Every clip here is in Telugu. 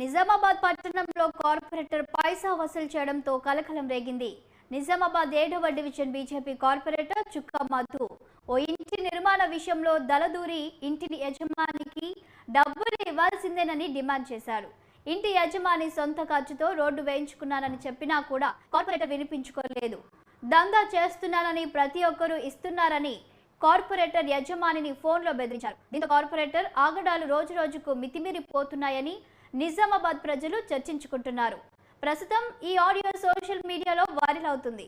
నిజామాబాద్ పట్టణంలో కార్పొరేటర్ పైసా వసూలు చేయడంతో కలకలం రేగింది. నిజామాబాద్ ఏడవ డివిజన్ బీజేపీ కార్పొరేటర్ చుక్క మధు. ఓ ఇంటి నిర్మాణ విషయంలో దళదూరి ఇంటిని యజమానికి డబ్బులు ఇవ్వాల్సిందేనని డిమాండ్ చేశారు. ఇంటి యజమాని సొంత ఖర్చుతో రోడ్డు వేయించుకున్నానని చెప్పినా కూడా కార్పొరేటర్ వినిపించుకోలేదు. దందా చేస్తున్నానని ప్రతి ఒక్కరూ ఇస్తున్నారని కార్పొరేటర్ యజమానిని ఫోన్లో బెదిరించారు. దీంతో కార్పొరేటర్ ఆగడాలు రోజు రోజుకు మితిమీరిపోతున్నాయని నిజామాబాద్ ప్రజలు చర్చించుకుంటున్నారు. ప్రస్తుతం ఈ ఆడియో సోషల్ మీడియాలో వైరల్ అవుతుంది.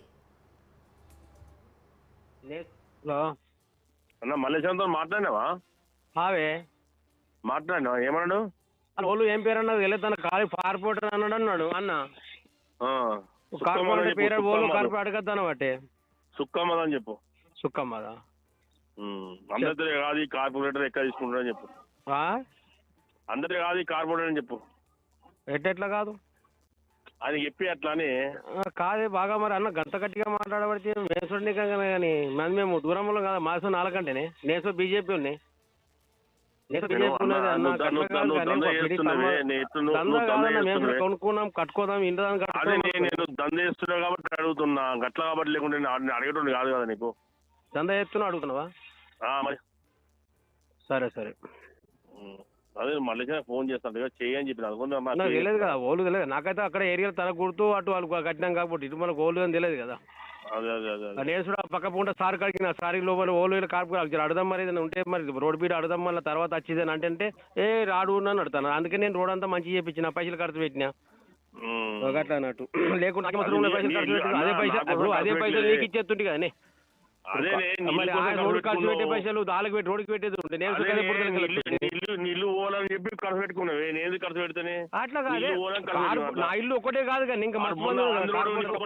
అన్న మల్లేశ్వరంతో మాట్లాడినావా? ఏమన్నాడు? వాళ్ళు ఏం పేరు అన్నది తెలియదు తన కాలి కార్పొరేటర్ అన్నాడు అన్నాడు అన్న. కార్పొరేటర్ పేరు ఓలు సుక్కమ్మది. సుక్కమ్మదని చెప్పు. సుక్కమ్మదా? ఉమ్, అందరితో కాదు ఈ కార్పొరేటర్ ఎక్కడ తీసుకుంటాడని చెప్పు. ఆ? అందరితో కాదు ఈ అని చెప్పు. ఎట్టెట్లా కాదు? ఆయన చెప్పి అట్లా అని ఆ, కాదే బాగా మరి అన్న గంట గట్టిగా మాట్లాడబడితే మేసుడిని కానీ మరి మేము దూరంలో కదా? మాసం నాలుగంటేనే. నేసో బీజేపీ ఉన్నాయి కానీ. కొనుక్కున్నాం కట్టుకోదాం ఇంటి దాని అదే నేను దంద చేస్తున్నా కాబట్టి అడుగుతున్నా. గట్ల కాబట్టి లేకుంటే నేను అడిగి- అడిగేటోడు కాదు కదా నీకు. దందా ఎత్తున్నా అడుగుతున్నావా? మరి. సరే సరే. అదే మల్లేశ్వరం ఫోన్ చేస్తాను చెప్పిన. అనుకుంటా నాకు తెలియదు కదా ఓలు తెలియదు. నాకైతే అక్కడ ఏరియాలో తన గుర్తు అటు వాళ్ళు కట్టినాం కాబట్టి ఇటు మనకు ఓలు అని తెలియదు కదా. అదే అదే అదే అదే. నేను కూడా పక్క పూట సార్ కాడికి నా సారీ లోపల ఓలు వీళ్ళు కార్పు అడదాం మరి ఏదైనా ఉంటే మరి రోడ్ బీట్ అడదాం మళ్ళీ తర్వాత వచ్చేదని అంటే అంటే ఏ రాడు అని అడతాను అందుకే నేను రోడ్ అంతా మంచి చేపించిన పైసలు ఖర్చు పెట్టినా. గట్లా అన్నట్టు. పెట్టి అదే పైసలు ఇప్పుడు అదే పైసలు నీకు ఇచ్చేస్తుంటే నేను మరి ఆ రోడ్ ఖర్చు పెట్టే పైసలు దానికి పెట్టి రోడ్కి పెట్టేది ఉంటే నేను పుడతలకి నీళ్ళు పోవాలని చెప్పి ఖర్చు పెట్టుకున్నావే. నేను ఎందుకు ఖర్చు పెడితేనే? అట్లా కాదే. నా ఇల్లు ఒకటే కాదు కానీ ఇంకా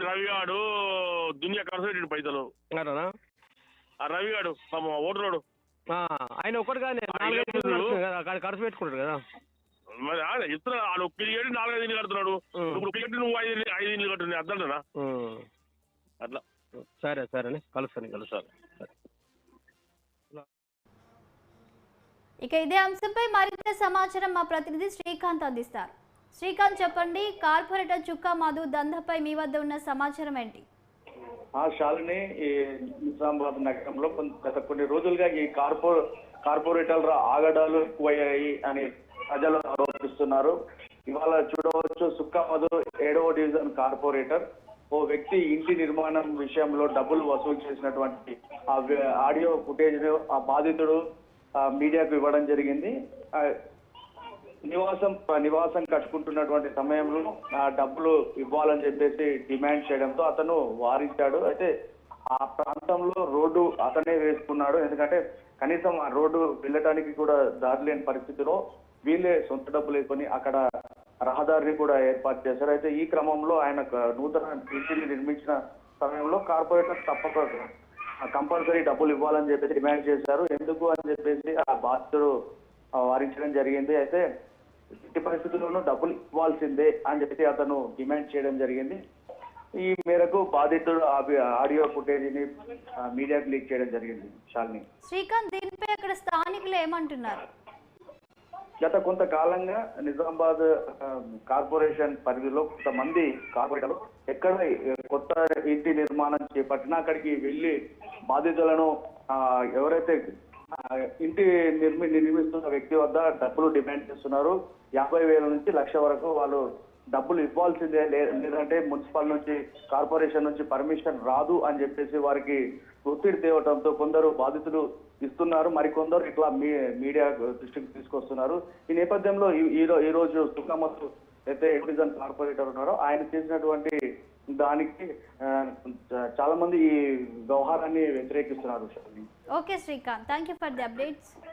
రవిగాడు దునియా ఖర్చు పెట్టిండు పైసలు? ఆ రవిగాడు ఆ ఓటరోడు ఆ, ఆయన ఒక్కటి కానీ ఇల్లు ఇల్లు ఖర్చు పెట్టుకుంటాడు కదా. మరి ఇస్తున్నా ఇల్లు కట్టి నాలుగైదు ఇల్లు కడుతున్నాడు. ఇప్పుడు నువ్వు ఐదు ఇల్లు- ఐదు ఇల్లు కట్టు అర్థంటనా ఉం. అట్లా. సరే సరే కలుస్తాను కలుస్తాను. సరే. ఇక ఇదే అంశంపై మరింత సమాచారం మా ప్రతినిధి శ్రీకాంత్ అందిస్తారు. శ్రీకాంత్ చెప్పండి కార్పొరేటర్ చుక్కా మధు దందాపై మీ వద్ద ఉన్న సమాచారం ఏంటి? ఆ శాలిని ఈ నిజామాబాద్ నగరంలో గత కొన్ని రోజులుగా ఈ కార్పొ కార్పొరేటర్ల ఆగడాలు ఎక్కువయ్యాయి అని ప్రజలు ఆరోపిస్తున్నారు. ఇవాళ చూడవచ్చు సుక్కమధు ఏడవ డివిజన్ కార్పొరేటర్. ఓ వ్యక్తి ఇంటి నిర్మాణం విషయంలో డబ్బులు వసూలు చేసినటువంటి ఆ ఆడియో ఫుటేజ్ ఆ బాధితుడు మీడియాకు ఇవ్వడం జరిగింది. నివాసం నివాసం కట్టుకుంటున్నటువంటి సమయంలో ఆ డబ్బులు ఇవ్వాలని చెప్పేసి డిమాండ్ చేయడంతో అతను వారించాడు. అయితే ఆ ప్రాంతంలో రోడ్డు అతనే వేసుకున్నాడు. ఎందుకంటే కనీసం ఆ రోడ్డు వెళ్ళటానికి కూడా దారి లేని పరిస్థితిలో వీళ్ళే సొంత డబ్బులు వేసుకొని అక్కడ రహదారిని కూడా ఏర్పాటు చేశారు. అయితే ఈ క్రమంలో ఆయన నూతన ఇంటిని నిర్మించిన సమయంలో కార్పొరేటర్ తప్పక కంపల్సరీ డబ్బులు ఇవ్వాలని చెప్పేసి డిమాండ్ చేశారు. ఎందుకు అని చెప్పేసి ఆ బాధితుడు వారించడం జరిగింది. అయితే ఎట్టి పరిస్థితుల్లోనూ డబ్బులు ఇవ్వాల్సిందే అని చెప్పి అతను డిమాండ్ చేయడం జరిగింది. ఈ మేరకు బాధితుడు ఆడియో ఫుటేజీని మీడియాకు లీక్ చేయడం జరిగింది. శాలిని శ్రీకాంత్ దీనిపై అక్కడ స్థానికులు ఏమంటున్నారు? గత కొంతకాలంగా నిజామాబాద్ కార్పొరేషన్ పరిధిలో కొంతమంది కార్పొరేటర్లు ఎక్కడ కొత్త ఇంటి నిర్మాణం చేపట్టినా అక్కడికి వెళ్ళి బాధితులను ఎవరైతే ఇంటి నిర్మి నిర్మిస్తున్న వ్యక్తి వద్ద డబ్బులు డిమాండ్ చేస్తున్నారు. యాభై వేల నుంచి లక్ష వరకు వాళ్ళు డబ్బులు ఇవ్వాల్సిందే లే- లేదంటే మున్సిపల్ నుంచి కార్పొరేషన్ నుంచి పర్మిషన్ రాదు అని చెప్పేసి వారికి ఒత్తిడి తేవటంతో కొందరు బాధితులు ఇస్తున్నారు. మరికొందరు ఇట్లా మీ మీడియా దృష్టికి తీసుకొస్తున్నారు. ఈ నేపథ్యంలో ఈ- ఈ రోజు సుఖమత్తు అయితే డివిజన్ కార్పొరేటర్ ఉన్నారో ఆయన చేసినటువంటి దానికి చాలా మంది ఈ వ్యవహారాన్ని వ్యతిరేకిస్తున్నారు. Okay Srikanth. Thank you for the updates.